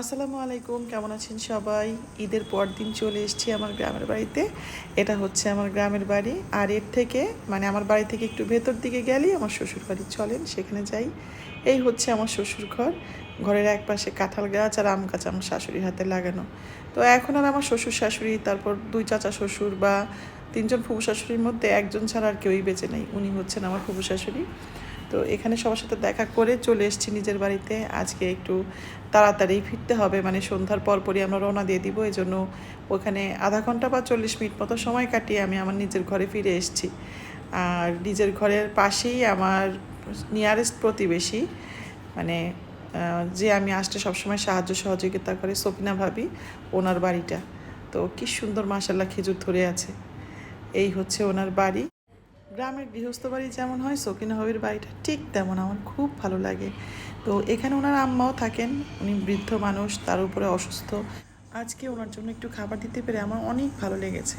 আসসালামু আলাইকুম, কেমন আছেন সবাই? ঈদের পর দিন চলে এসেছি আমার গ্রামের বাড়িতে। এটা হচ্ছে আমার গ্রামের বাড়ি। আর এর থেকে মানে আমার বাড়ি থেকে একটু ভেতর দিকে গেলেই আমার শ্বশুর বাড়ি চলেন, সেখানে যাই। এই হচ্ছে আমার শ্বশুর ঘর ঘরের এক পাশে কাঁঠাল গাছ আর আম গাছ আমার শাশুড়ির হাতে লাগানো। তো এখন আর আমার শ্বশুর শাশুড়ি, তারপর দুই চাচা শ্বশুর বা তিনজন ফুবু শাশুড়ির মধ্যে একজন ছাড়া আর কেউই বেঁচে নেই। উনি হচ্ছেন আমার ফুবু শাশুড়ি। তো এখানে সবার সাথে দেখা করে চলে এসেছি নিজের বাড়িতে। আজকে একটু তাড়াতাড়ি ফিরতে হবে মানে সন্ধ্যার পরপরই আমরা রওনা দিয়ে দিব এই জন্য ওখানে আধা ঘণ্টা বা চল্লিশ মিনিট মতো সময় কাটিয়ে আমি আমার নিজের ঘরে ফিরে এসেছি। আর নিজের ঘরের পাশেই আমার নিয়ারেস্ট প্রতিবেশী মানে যে আমি আসতে সবসময় সাহায্য সহযোগিতা করে সপিনা ভাবি, ওনার বাড়িটা। তো কি সুন্দর মাসাল্লাহ খেজুর ধরে আছে। এই হচ্ছে ওনার বাড়ি। গ্রামের গৃহস্থ বাড়ি যেমন হয়, সকিনা হবির বাড়িটা ঠিক তেমন আমার খুব ভালো লাগে। তো এখানে ওনার আম্মাও থাকেন, উনি বৃদ্ধ মানুষ, তার উপরে অসুস্থ। আজকে ওনার জন্য একটু খাবার দিতে পেরে আমার অনেক ভালো লেগেছে।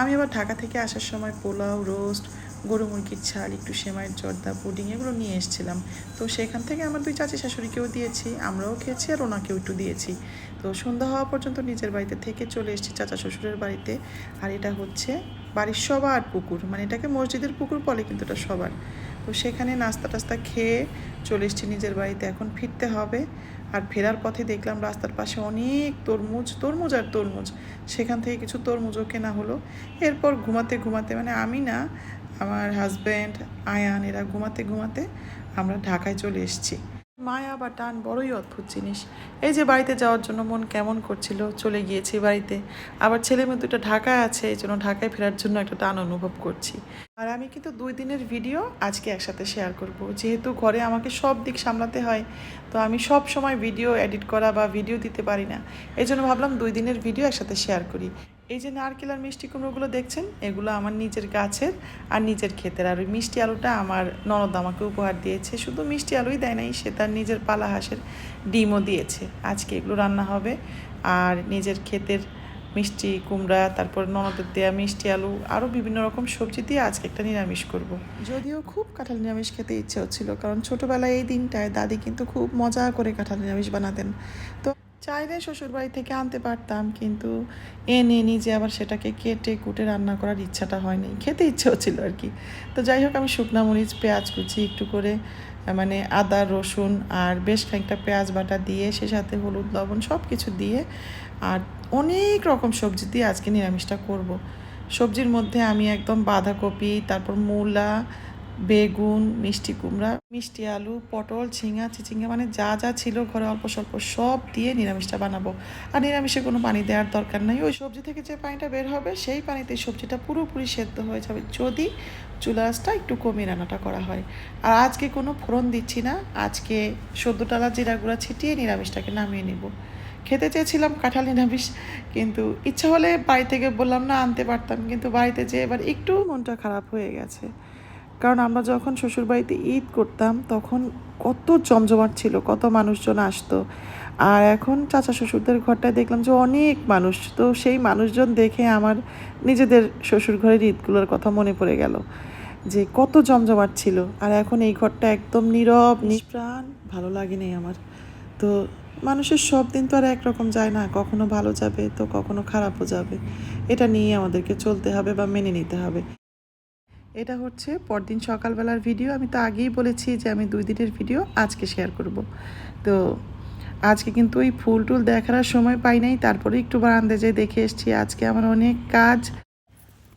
আমি আবার ঢাকা থেকে আসার সময় পোলাও, রোস্ট, গরু মুরগির ছাল একটু সেমাইয়ের জর্দা, পুডিং এগুলো নিয়ে এসেছিলাম। তো সেখান থেকে আমার দুই চাচি শাশুড়িকেও দিয়েছি, আমরাও খেয়েছি আর ওনাকেও একটু দিয়েছি। তো সন্ধ্যা হওয়া পর্যন্ত নিজের বাড়িতে থেকে চলে এসেছি চাচা শ্বশুরের বাড়িতে। আর এটা হচ্ছে বাড়ির সবার পুকুর মানে এটাকে মসজিদের পুকুর বলে কিন্তু এটা সবার। তো সেখানে নাস্তা টাস্তা খেয়ে চলে এসেছি নিজের বাড়িতে। এখন ফিরতে হবে। আর ফেরার পথে দেখলাম রাস্তার পাশে অনেক তরমুজ তরমুজ আর তরমুজ। সেখান থেকে কিছু তরমুজও কেনা হলো। এরপর ঘুমাতে ঘুমাতে মানে আমি না, আমার হাজব্যান্ড আয়ান, এরা ঘুমাতে ঘুমাতে আমরা ঢাকায় চলে এসেছি। মায়া বা টান বড়ই অদ্ভুত জিনিস। এই যে বাড়িতে যাওয়ার জন্য মন কেমন করছিল, চলে গিয়েছি বাড়িতে। আবার ছেলে মেয়ে দুটো ঢাকায় আছে, এই জন্য ঢাকায় ফেরার জন্য একটা টান অনুভব করছি। আর আমি কিন্তু দুই দিনের ভিডিও আজকে একসাথে শেয়ার করব। যেহেতু ঘরে আমাকে সব দিক সামলাতে হয়, তো আমি সব সময় ভিডিও এডিট করা বা ভিডিও দিতে পারি না। এই জন্য ভাবলাম দুই দিনের ভিডিও একসাথে শেয়ার করি। এই যে নারকেল আর মিষ্টি কুমড়োগুলো দেখছেন, এগুলো আমার নিজের গাছের আর নিজের ক্ষেতের। আর ওই মিষ্টি আলুটা আমার ননদ আমাকে উপহার দিয়েছে। শুধু মিষ্টি আলুই দেয় নাই, সে তার নিজের পালা হাঁসের ডিমও দিয়েছে। আজকে এগুলো রান্না হবে। আর নিজের ক্ষেতের মিষ্টি কুমড়া, তারপর ননদের দেয়া মিষ্টি আলু, আরও বিভিন্ন রকম সবজি দিয়ে আজকে একটা নিরামিষ করব। যদিও খুব কাঁঠাল নিরামিষ খেতে ইচ্ছে হচ্ছিল কারণ ছোটোবেলায় এই দিনটায় দাদি কিন্তু খুব মজা করে কাঁঠাল নিরামিষ বানাতেন। তো চাইলে শ্বশুর বাড়ি থেকে আনতে পারতাম, কিন্তু এনে নিজে আবার সেটাকে কেটে কুটে রান্না করার ইচ্ছাটা হয়নি খেতে ইচ্ছে হচ্ছিল আর কি তো যাই হোক, আমি শুকনা মরিচ, পেঁয়াজ কুচি একটু করে মানে আদা, রসুন আর বেশ খানিকটা পেঁয়াজ বাটা দিয়ে, সে সাথে হলুদ, লবণ সব কিছু দিয়ে আর অনেক রকম সবজি দিয়ে আজকে নিরামিষটা করব। সবজির মধ্যে আমি একদম বাঁধাকপি, তারপর মূলা বেগুন, মিষ্টি কুমড়া, মিষ্টি আলু, পটল, ঝিঙা, চিচিঙ্গা মানে যা যা ছিল ঘরে অল্প স্বল্প সব দিয়ে নিরামিষটা বানাবো। আর নিরামিষে কোনো পানি দেওয়ার দরকার নেই। ওই সবজি থেকে যে পানিটা বের হবে, সেই পানিতে সবজিটা পুরোপুরি সেদ্ধ হয়ে যাবে যদি চুলা আঁচটা একটু কমিয়ে রান্নাটা করা হয়। আর আজকে কোনো ফোড়ন দিচ্ছি না। আজকে সদ্য টালা জিরা গুঁড়া ছিটিয়ে নিরামিষটাকে নামিয়ে নেব। খেতে চেয়েছিলাম কাঁঠাল নিরামিষ, কিন্তু ইচ্ছা হলে বাড়ি থেকে বললাম, না, আনতে পারতাম। কিন্তু বাড়িতে যেয়ে এবার একটু মনটা খারাপ হয়ে গেছে। কারণ আমরা যখন শ্বশুরবাড়িতে ঈদ করতাম তখন কত জমজমাট ছিল কত মানুষজন আসতো। আর এখন চাচা শ্বশুরদের ঘরটায় দেখলাম যে অনেক মানুষ। তো সেই মানুষজন দেখে আমার নিজেদের শ্বশুর ঘরের ঈদগুলোর কথা মনে পড়ে গেল যে কত জমজমাট ছিল। আর এখন এই ঘরটা একদম নীরব নিষ্প্রাণ ভালো লাগেনি আমার। তো মানুষের সব দিন তো আর একরকম যায় না কখনো ভালো যাবে তো কখনো খারাপও যাবে। এটা নিয়ে আমাদেরকে চলতে হবে বা মেনে নিতে হবে। এটা হচ্ছে পরদিন সকালবেলার ভিডিও। আমি তো আগেই বলেছি যে আমি দুই দিনের ভিডিও আজকে শেয়ার করব। তো আজকে কিন্তু ওই ফুল টুল দেখার সময় পাই নাই। তারপরে একটু বারান্দে যেয়ে দেখে এসছি, আজকে আমার অনেক কাজ।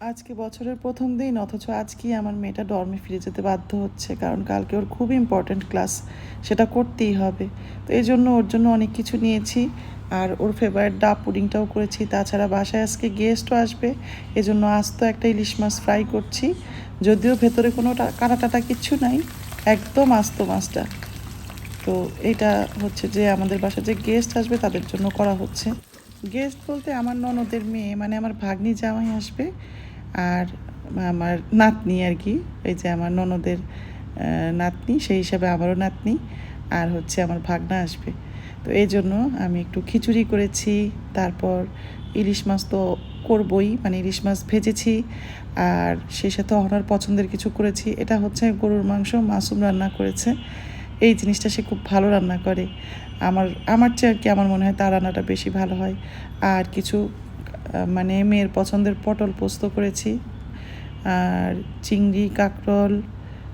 আজকে বছরের প্রথম দিন, অথচ আজকেই আমার মেয়েটা ডর্মে ফিরে যেতে বাধ্য হচ্ছে, কারণ কালকে ওর খুব ইম্পর্ট্যান্ট ক্লাস সেটা করতেই হবে। তো এই জন্য ওর জন্য অনেক কিছু নিয়েছি, আর ওর ফেভারিট ডাব পুডিংটাও করেছি। তাছাড়া বাসায় আজকে গেস্টও আসবে, এজন্য আজ তো একটা ইলিশ মাছ ফ্রাই করছি। যদিও ভেতরে কোনো টা- কাটা টাটা কিচ্ছু নাই, একদম আস্ত মাছটা। তো এটা হচ্ছে যে আমাদের বাসায় যে গেস্ট আসবে, তাদের জন্য করা হচ্ছে। গেস্ট বলতে আমার ননদের মেয়ে মানে আমার ভাগ্নি জামাই আসবে। আর আমার নাতনি আর কি, এই যে আমার ননদের নাতনি, সেই হিসাবে আমারও নাতনি, আর হচ্ছে আমার ভাগনা আসবে। তো এই জন্য আমি একটু খিচুড়ি করেছি, তারপর ইলিশ মাছ তো করবই মানে ইলিশ মাছ ভেজেছি, আর সেই সাথে অহনার পছন্দের কিছু করেছি। এটা হচ্ছে গরুর মাংস মাসুম রান্না করেছে। এই জিনিসটা সে খুব ভালো রান্না করে। আমার আমার চেয়ে আর কি, আমার মনে হয় তার রান্নাটা বেশি ভালো হয়। আর কিছু মানে মেয়ের পছন্দের পটল পোস্ত করেছি। আর চিংড়ি, কাঁকরোল,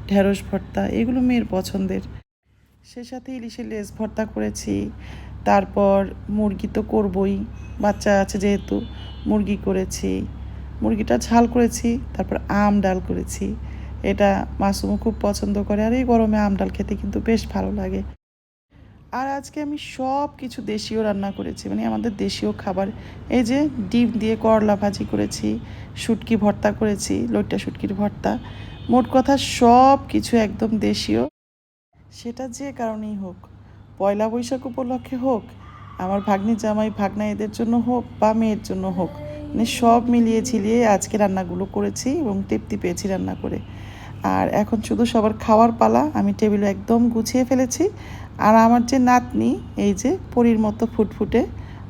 ঢেঁড়স ভর্তা, এগুলো মেয়ের পছন্দের। সে সাথে ইলিশের লেস ভর্তা করেছি। তারপর মুরগি তো করবই, বাচ্চা আছে যেহেতু, মুরগি করেছি। মুরগিটা ঝাল করেছি, তারপর আম ডাল করেছি। এটা মাসুমও খুব পছন্দ করে, আর এই গরমে আম ডাল খেতে কিন্তু বেশ ভালো লাগে। আর আজকে আমি সব কিছু দেশীয় রান্না করেছি মানে আমাদের দেশীয় খাবার। এই যে ডিম দিয়ে করলা ভাজি করেছি, শুটকি ভর্তা করেছি, লইট্টা শুটকির ভর্তা। মোট কথা সব কিছু একদম দেশীয়। সেটা যে কারণেই হোক, পয়লা বৈশাখ উপলক্ষে হোক, আমার ভাগ্নি জামাই ভাগনা এদের জন্য হোক বা মেয়ের জন্য হোক মানে সব মিলিয়ে ঝিলিয়ে আজকে রান্নাগুলো করেছি এবং তৃপ্তি পেয়েছি রান্না করে। আর এখন শুধু সবার খাওয়ার পালা, আমি টেবিলে একদম গুছিয়ে ফেলেছি। আর আমার যে নাতনি, এই যে পরীর মতো ফুটফুটে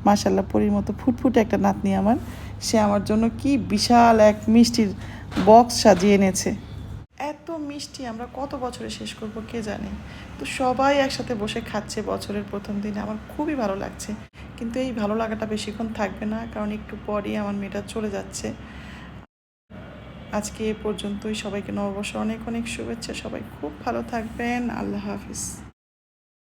মাসাল্লাহ পরীর মতো ফুটফুটে একটা নাতনি আমার, সে আমার জন্য কি বিশাল এক মিষ্টির বক্স সাজিয়ে এনেছে। এত মিষ্টি আমরা কত বছরে শেষ করব কে জানে? তো সবাই একসাথে বসে খাচ্ছে বছরের প্রথম দিনে, আমার খুবই ভালো লাগছে। কিন্তু এই ভালো লাগাটা বেশিক্ষণ থাকবে না, কারণ একটু পরই আমার মেয়েটা চলে যাচ্ছে। আজকে এ পর্যন্তই, সবাইকে নববর্ষ অনেক অনেক শুভেচ্ছা, সবাই খুব ভালো থাকবেন, আল্লাহ হাফিজ।